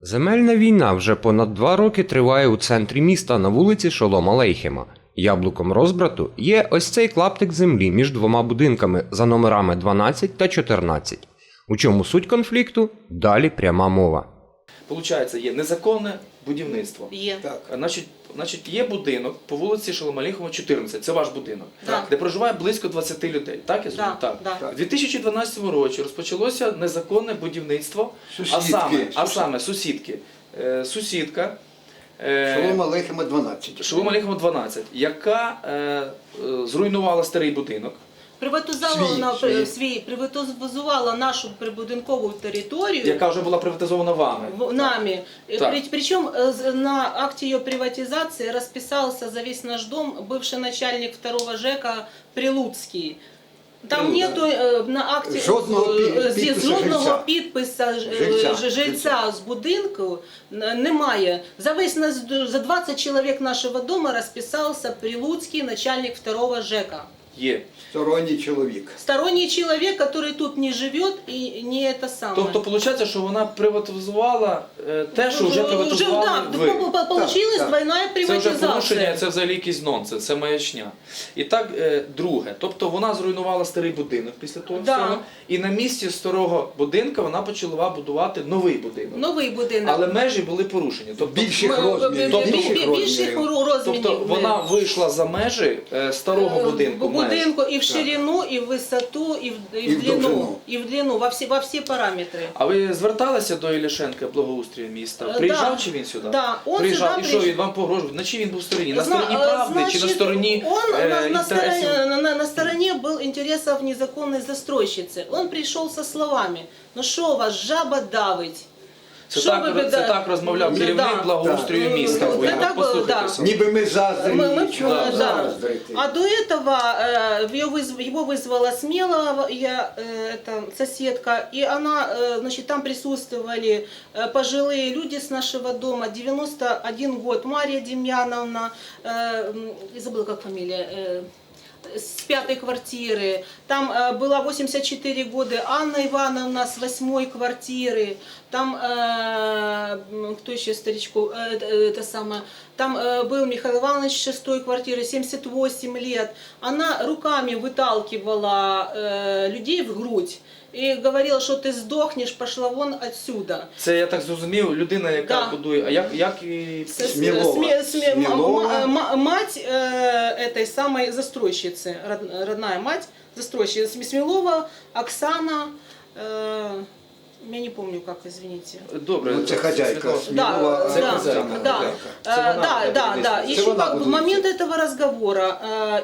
Земельна війна вже понад два роки триває у центрі міста на вулиці Шолома Лейхема. Яблуком розбрату є ось цей клаптик землі між двома будинками за номерами 12 та 14. У чому суть конфлікту? Далі пряма мова. Получається, є незаконне будівництво. Є. Так. Значить, значить, є будинок по вулиці Шоломаліхова, 14. Це ваш будинок, Так. де проживає близько 20 людей. Так, я зрозумів? Так. так. Так. У 2012 році розпочалося незаконне будівництво, а саме, а саме сусідки. Е, сусідка. е, Шолома Лехема 12. Шолома Аліхова 12, яка е, е, зруйнувала старий будинок Приватизувала Свій, на свій. свій приватизувала нашу прибудинкову територію. яка вже була приватизована вами. в- нами. Э, Так. При- Причем э, з- на акте ее приватизации расписался за весь наш дом бывший начальник второго ЖЭКа Прилуцкий. Там Прилуцький. нету э, на акті Жодного пі- е, зі- підпису жодного жильця. підписа ж- Жильця. ж- жильця з будинку н- немає. За весь нас за 20 человек нашего дома расписался Прилуцкий, начальник второго ЖЭКа. Є. Сторонній чоловік. Сторонний человек, который тут не живет и не это самое. Тобто, виходить, що вона приватизувала е, те, що вже приватизували да, ви. по- по- получилась так. двойная Це вже приватизация. порушення, це взагалі якийсь нонсенс, це маячня. І так, е, друге, тобто вона зруйнувала старий будинок після того Да. всього, і на місці старого будинка вона почала будувати новий будинок. Новий будинок. Але межі були порушені. Тобто, Більших Ми- розмірів. бі- бі- більших більших розмірів. розмірів. тобто вона вийшла за межі е, старого будинку. Меж. Будинку і в ширину, і в висоту, і в, і І в длину, довжину. і в длину, во всі, во всі параметри. А ви зверталися до Ілішенка благоустрію міста? Е, Приїжджав да. чи він сюди? Да, он Приїжджав сюди і що він вам погрожував? На чиї він був стороні? На стороні е, правди чи на стороні он е, на, на, інтересів? стороне, на, на стороне был интересов незаконной застройщицы. Он пришел со словами, ну что вас, жаба давить? Це Що так, ви це да- так розмовляв Ну, керівник да. благоустрою Да. міста. Ну, Ви це так було, послухайтеся. Ніби ми заздрі. Мы- мы- Чого да. заздрити? А до этого э, её выз- его вызвала Смелова, я, э, это соседка, и она, э, значит, там присутствовали э, пожилые люди с нашего дома, 91 год, Мария Демьяновна, э, м, я забыла, как фамилия, э, с пятой квартиры. Там э, была 84 года Анна Ивановна с восьмой квартиры. Там, э, м, кто еще старичку, э, э, это самое, там э, был Михаил Иванович с шестой квартиры, 78 лет. Она руками выталкивала э, людей в грудь и говорила, что ты сдохнешь, пошла вон отсюда. Це я так зрозумів, людина, яка Да. будує. А як, як і С- с- Смелова. сме- сме- м- Смелова. м- м- мать э, этой самой застройщицы, род- родная мать застройщицы, См- Смелова, Оксана, э, я не помню как, извините. добре? Ну, це хазяйка. Світлана. Смілова, Да, це да, хазяйка. да. хазяйка. Э, Це вона да, буде да, десь. да. Це Еще вона в буде момент этого разговора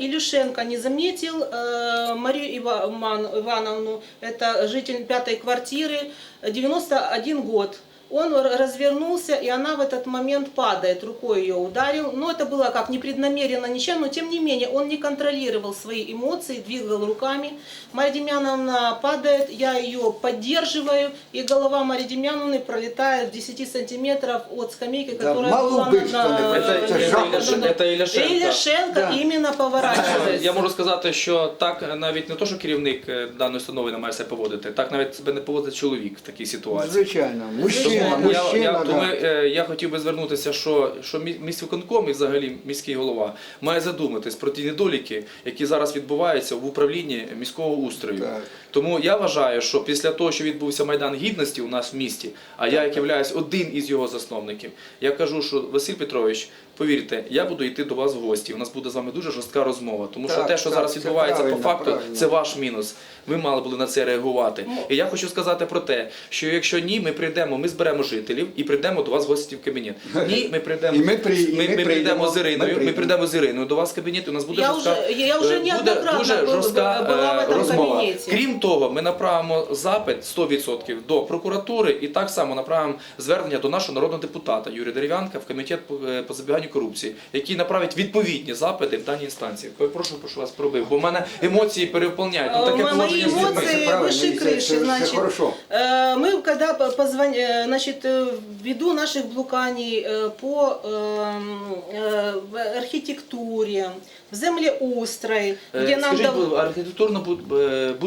э, Илюшенко не заметил э, Марию Ива- Ман- Ивановну, это житель пятой квартиры, 91 год. Он р- развернулся, и она в этот момент падает, рукой ее ударил. Но это было как непреднамеренно, ничем, но тем не менее он не контролировал свои эмоции, двигал руками. Мария Демьяновна падает, я ее поддерживаю, и голова Марии Демьяновны пролетает в 10 сантиметров от скамейки, Да, которая мало была убийств на... не Це, Це це, жах. Ілляш- це Ілляшенко. Ильяшенко Да. именно поворачивается. Я можу сказати, що так навіть не то, що керівник е, даної установи не має себе поводити, так навіть себе не поводить чоловік в такій ситуації. Звичайно. Мужчина, Я, я, да. тому е, я хотів би звернутися, що, що мі- міськвиконком і взагалі міський голова має задуматись про ті недоліки, які зараз відбуваються в управлінні міського устрою. Так. Тому я вважаю, що після того, що відбувся Майдан Гідності у нас в місті, а я як являюсь один із його засновників, я кажу, що Василь Петрович, повірте, я буду йти до вас в гості. У нас буде з вами дуже жорстка розмова. Тому що те, що так, зараз відбувається по факту, правильно. це ваш мінус. Ви мали були на це реагувати. Ну. І я хочу сказати про те, що якщо ні, ми прийдемо, ми зберемо жителів і прийдемо до вас в гості в кабінет. Ні, ми прийдемо. І ми при- і ми, ми ми прийдемо з Іриною. ми Ми прийдемо. з Іриною до вас в кабінет. і У нас буде Я жорстка, вже- я вже е, буде дуже жорстка була в е, розмова. кабінеті. Крім того, ми направимо запит 100% до прокуратури і так само направимо звернення до нашого народного депутата Юрія Дерев'янка в комітет по, е, по запобіганню корупції, який направить відповідні запити в даній інстанції. Я Прошу, прошу вас пробив, бо в мене емоції переповняють. Ну, таке Е, мої положення емоції- здійснюється. Це правильно, выше і це- крыши, це- це значить. хорошо. Э, Мы когда по- позвон- э, значит, э, ввиду наших блуканий э, по эм, э, в архитектуре, в землеустрой, Е, где нам Скажіть, дав- будь- архітектурно буд-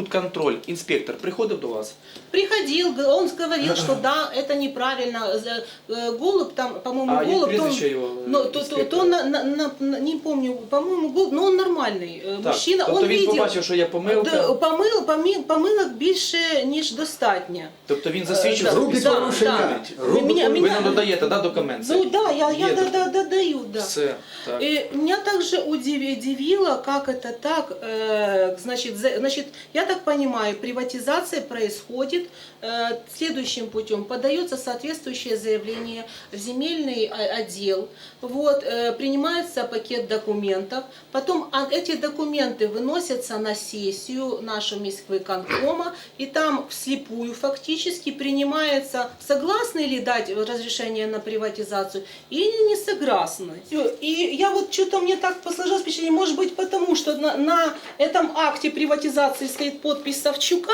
е, будконтроль, інспектор приходив до вас? приходил, г- он говорил, что да, это неправильно. За- э, Голубь там, по-моему, А, як голубь, то, прізвище його? е, ну, то, то, інспектора? то на, на, на- на- не помню, по-моему, голубь, но он нормальный э, Так, мужчина, тобто он він видел. побачив, що є помилка, Да, помил, помил, помилок більше, ніж достатньо. тобто він засвідчив да, собі Грубі да, порушення. да. Грубі Меня- Ви меня- нам додаєте, да, документ? Ну да, я, я Є да, тут. да, да, даю, да. Все, так. И меня также удив- удивило, как это так, э, значит, за- значит, я так понимаю, приватизация происходит э, следующим путем. Подается соответствующее заявление в земельный о- отдел, вот, э, принимается пакет документов, потом а, эти документы выносятся на сессию нашего Москвы-Конкома, и там вслепую фактически принимается, согласны ли дать разрешение на приватизацию или не согласны. И я вот что-то мне так посложилось впечатление, может быть потому, что на, на этом акте приватизации стоит подпись Савчука,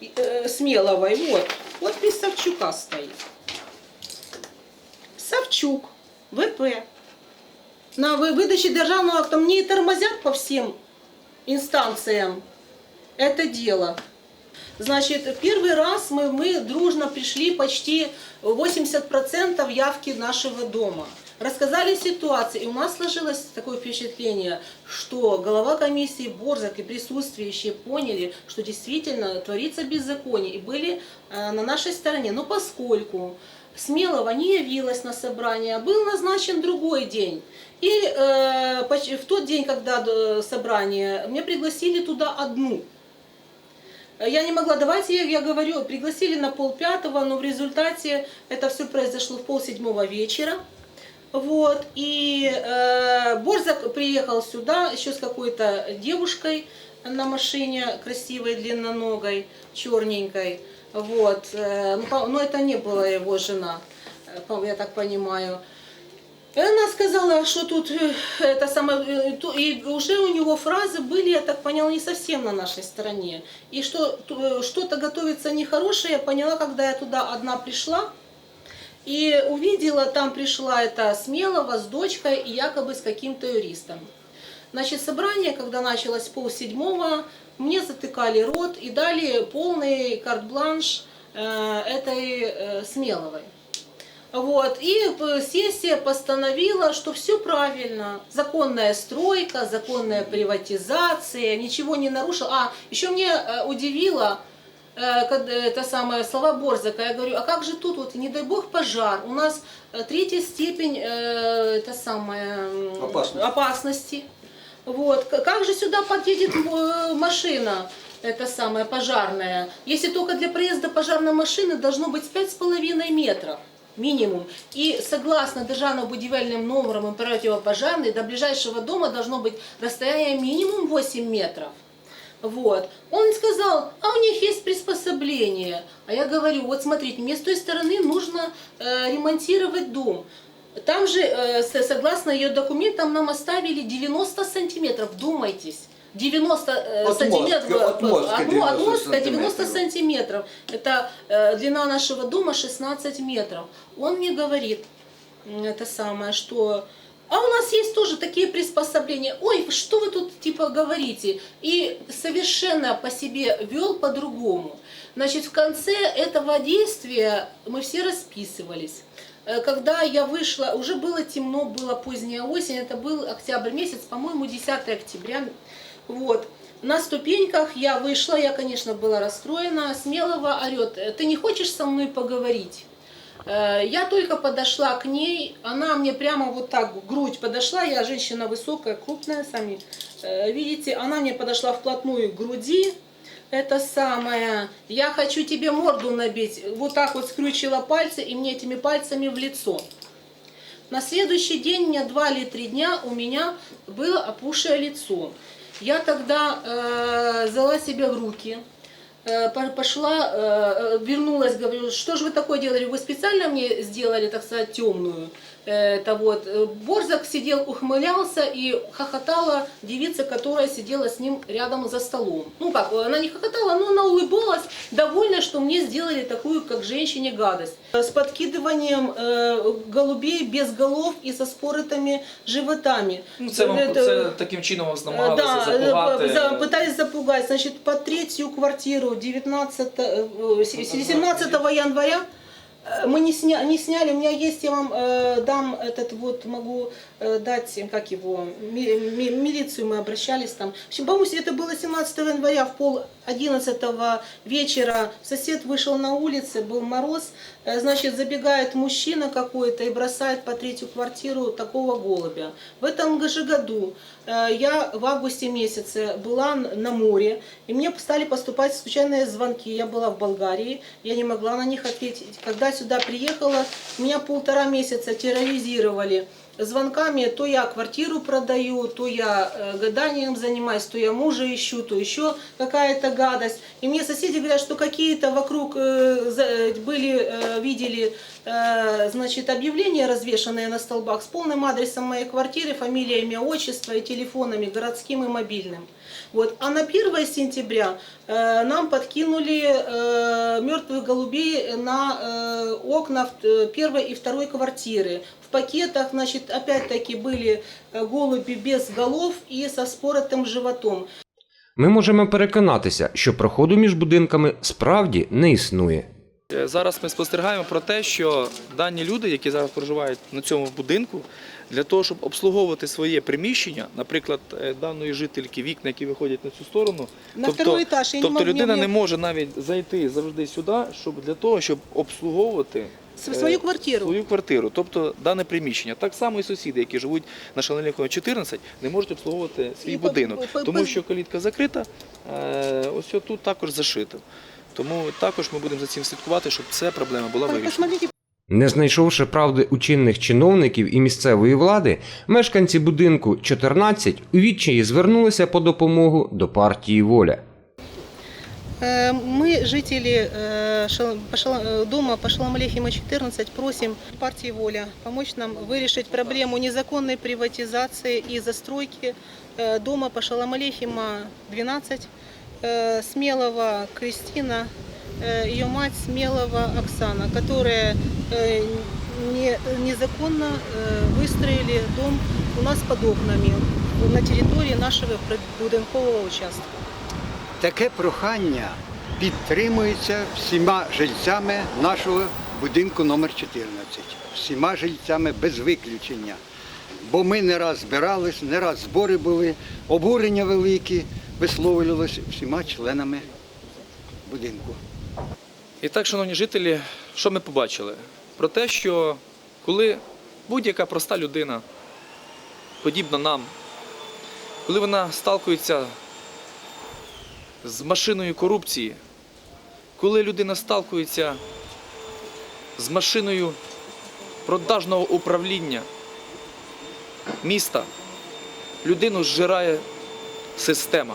э, Смеловой, вот, подпись Савчука стоит. Савчук, ВП. На вы- выдаче державного акта мне и тормозят по всем инстанциям это дело. Значит, первый раз мы, мы дружно пришли почти 80% явки нашего дома. Рассказали ситуацию, и у нас сложилось такое впечатление, что глава комиссии Борзак и присутствующие поняли, что действительно творится беззаконие, и были э, на нашей стороне. Но поскольку Смелова не явилась на собрание, был назначен другой день. И э, в тот день, когда э, собрание, меня пригласили туда одну. Я не могла, давайте я, я говорю, пригласили на полпятого, но в результате это все произошло в полседьмого вечера. Вот, и э, Борзак приехал сюда еще с какой-то девушкой на машине, красивой, длинноногой, черненькой. Вот, э, ну, по- но это не была его жена, э, я так понимаю. И она сказала, что тут э, это самое, э, и уже у него фразы были, я так поняла, не совсем на нашей стороне. И что что-то готовится нехорошее, я поняла, когда я туда одна пришла. И увидела, там пришла эта Смелова с дочкой и якобы с каким-то юристом. Значит, собрание, когда началось пол седьмого, мне затыкали рот и дали полный карт-бланш э, этой э, Смеловой. Вот. И сессия постановила, что все правильно. Законная стройка, законная приватизация, ничего не нарушил. А, еще мне э, удивило, это самое слова Борзака, я говорю, а как же тут вот, не дай бог, пожар, у нас э, третья степень, э, это самое, м, Опасности. Вот, как же сюда подъедет э, машина, это самая пожарная, если только для проезда пожарной машины должно быть 5,5 метров. Минимум. И согласно державным будивельным номерам и противопожарной, до ближайшего дома должно быть расстояние минимум 8 метров. Вот. Он сказал, а у них есть приспособление. А я говорю, вот смотрите, мне с той стороны нужно э, ремонтировать дом. Там же, э, согласно ее документам, нам оставили 90 сантиметров, думайтесь. 90 э, От сантиметров, мостка, от мостка от мо- от 90 мостка 90 сантиметров. сантиметров. Это э, длина нашего дома 16 метров. Он мне говорит, это самое, что а у нас есть тоже такие приспособления. Ой, что вы тут типа говорите? И совершенно по себе вел по-другому. Значит, в конце этого действия мы все расписывались. Э, Когда я вышла, уже было темно, была поздняя осень, это был октябрь месяц, по-моему, 10 октября. Вот. На ступеньках я вышла, я, конечно, была расстроена. Смелого орет, «Э, ты не хочешь со мной поговорить? Э, Я только подошла к ней, она мне прямо вот так грудь подошла, я женщина высокая, крупная, сами э, видите, она мне подошла вплотную к груди, это самое, я хочу тебе морду набить, вот так вот скрючила пальцы и мне этими пальцами в лицо. На следующий день, мне два или три дня, у меня было опухшее лицо. Я тогда э, взяла себя в руки, пошла, э, э, вернулась, говорю, что же вы такое делали? Вы специально мне сделали, так сказать, темную? Э, Это вот э, Борзак сидел, ухмылялся и хохотала девица, которая сидела с ним рядом за столом. Ну как, она не хохотала, но она улыбалась, довольна, что мне сделали такую, как женщине, гадость. Э, С подкидыванием э, голубей без голов и со споротыми животами. Ну, це вам Это- це таким чином вас Э, намагалися Да, запугати. э, за- пытались запугать. Значит, по третью квартиру 19, э, с- 17 января э, мы не, сня, не сняли. У меня есть, я вам э, дам этот вот, могу э, дать, как его, ми- ми- милицию мы обращались там. В общем, по-моему, это было 17 января в пол 11 вечера. Сосед вышел на улице, был мороз. Э, Значит, забегает мужчина какой-то и бросает по третью квартиру такого голубя. В этом же году э, я в августе месяце была на море, и мне стали поступать случайные звонки. Я была в Болгарии, я не могла на них ответить. Когда сюда приехала, меня полтора месяца терроризировали звонками, то я квартиру продаю, то я э, гаданием занимаюсь, то я мужа ищу, то еще какая-то гадость. И мне соседи говорят, что какие-то вокруг э, э, были, видели, значит, объявления, развешанные на столбах с полным адресом моей квартиры, фамилия, имя, отчество и телефонами городским и мобильным. Вот. А на 1 сентября э, нам подкинули э, мертвых голубей на э, окна в- э, первой и второй квартиры. В пакетах, значит, опять-таки были э, голуби без голов и со споротым животом. Ми можемо переконатися, що проходу між будинками справді не існує. Е, Зараз ми спостерігаємо про те, що дані люди, які зараз проживають на цьому будинку, для того, щоб обслуговувати своє приміщення, наприклад, е, даної жительки вікна, які виходять на цю сторону, На тобто, этаж я тобто могу людина не може навіть зайти завжди сюди, щоб для того, щоб обслуговувати свою е, квартиру. свою квартиру, тобто дане приміщення. Так само і сусіди, які живуть на Шаленихова 14, не можуть обслуговувати свій І будинок, по- по- тому що калітка закрита, е, ось тут також зашито. Тому також ми будемо за цим слідкувати, щоб ця проблема була вирішена. Посмотрите, Не знайшовши правди у чинних чиновників і місцевої влади, мешканці будинку 14 у відчаї звернулися по допомогу до партії Воля. Э, Мы, жители э, Шал- по Шала- э, дома по Шаламалехима 14, просим партии «Воля» помочь нам вырешить проблему незаконной приватизации и застройки э, дома по Шаламалехима 12, э, Смелова Кристина, э, ее мать Смелова Оксана, которые э, не- незаконно э, выстроили дом у нас под окнами на территории нашего будинкового участка. Таке прохання підтримується всіма жильцями нашого будинку номер 14. Всіма жильцями без виключення. Бо ми не раз збирались, не раз збори були, обурення великі висловлювалися всіма членами будинку. І так, шановні жителі, що ми побачили? Про те, що коли будь-яка проста людина, подібна нам, коли вона сталкується з машиною корупції, коли людина сталкується з машиною продажного управління міста, людину зжирає система.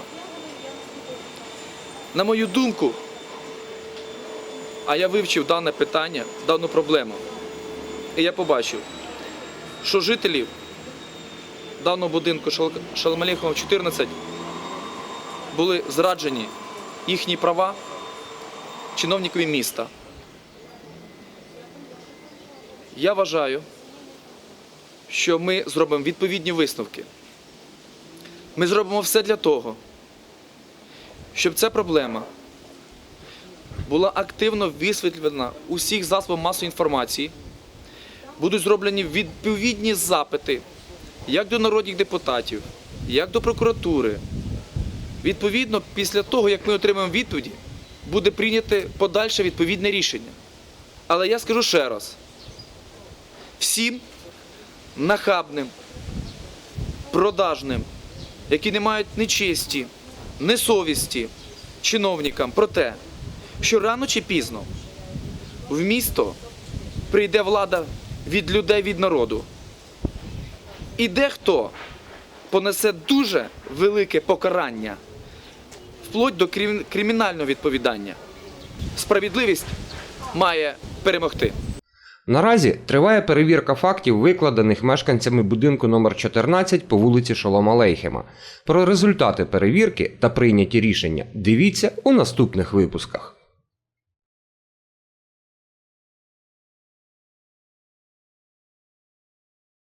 На мою думку, а я вивчив дане питання, дану проблему. І я побачив, що жителів даного будинку Шал- 14 були зраджені їхні права чиновникові міста. Я вважаю, що ми зробимо відповідні висновки. Ми зробимо все для того, щоб ця проблема була активно висвітлена у всіх засобах масової інформації. Будуть зроблені відповідні запити як до народних депутатів, як до прокуратури. Відповідно, після того, як ми отримаємо відповіді, буде прийняте подальше відповідне рішення. Але я скажу ще раз: всім нахабним, продажним, які не мають ні честі, ні совісті, чиновникам про те, що рано чи пізно в місто прийде влада від людей, від народу. І дехто понесе дуже велике покарання, вплоть до кримінального відповідання. Справедливість має перемогти. Наразі триває перевірка фактів, викладених мешканцями будинку номер 14 по вулиці Шолома Лейхема. Про результати перевірки та прийняті рішення дивіться у наступних випусках.